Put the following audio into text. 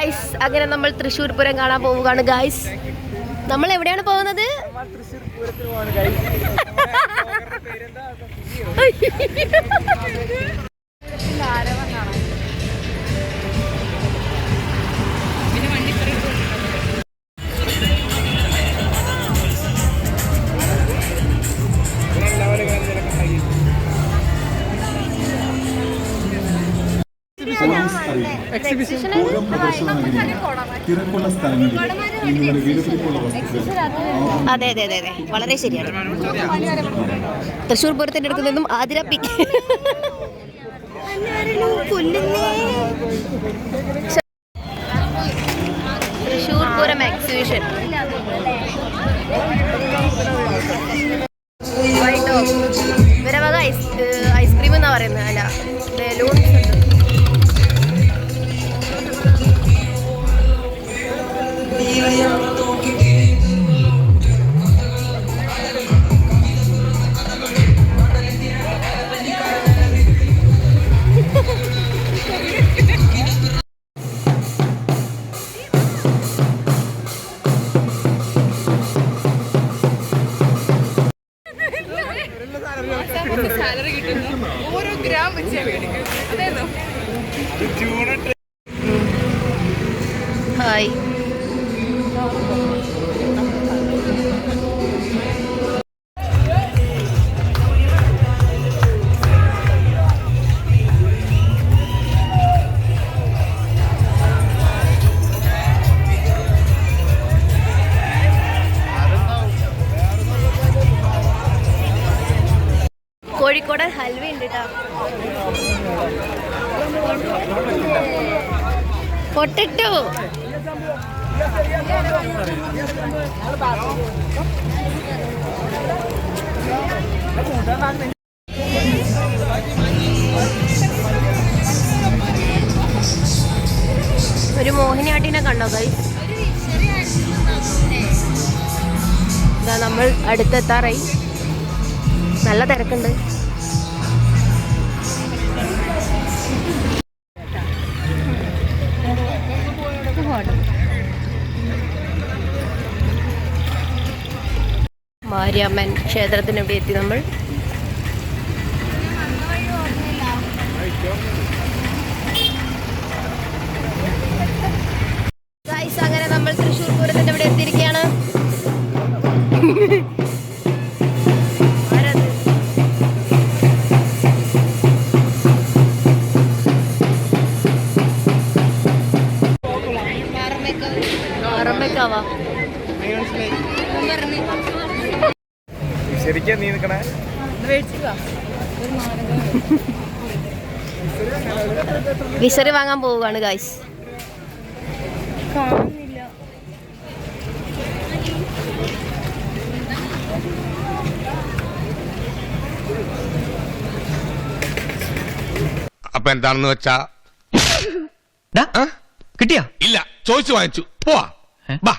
Guys അങ്ങനെ നമ്മൾ തൃശ്ശൂർ പൂരം കാണാൻ പോവുകയാണ് ഗൈസ് നമ്മൾ എവിടെയാണ് പോകുന്നത്? എക്സിബിഷൻ തിരക്കുള്ള സ്ഥലങ്ങളിൽ നിങ്ങളുടെ വസ്തുക്കൾ അതെ അതെ അതെ അതെ വളരെ ശരിയാണ്. തൃശ്ശൂർ പൂരത്തിന്റെ അടുത്ത് നിന്നും ആതിരപ്പി തൃശ്ശൂർ പൂരം എക്സിബിഷൻ വൈറ്റോ ഇവരെ ഐസ് ഐസ്ക്രീം എന്നാ പറയുന്നത്? അല്ല. വെച്ചാ മേടിക്കും അതേന്നോ? ഹായ്. കോഴിക്കോട് ഹൽവ ഉണ്ട് കേട്ടോ പൊട്ടിട്ടു. ഒരു മോഹിനിയാട്ടിനെ കണ്ടോ കൈ നമ്മൾ അടുത്തെത്താറായി. നല്ല തിരക്കുണ്ട്. മാരിയമ്മൻ ക്ഷേത്രത്തിന് ഇവിടെ എത്തി നമ്മൾ. അങ്ങനെ നമ്മൾ തൃശ്ശൂർ പൂരത്തിന്റെ ഇവിടെ എത്തിയിരിക്കുകയാണ്. ആരത്? ആറമ്മക്കാവാ. ശരിക്കും നീ നിക്കണേ? വിസറി വാങ്ങാൻ പോവുകയാണ് ഗായ്സ് അപ്പൊ എന്താണെന്ന് വെച്ചാ കിട്ടിയാ? ഇല്ല ചോദിച്ചു വാങ്ങിച്ചു. പോവാ. ബാ.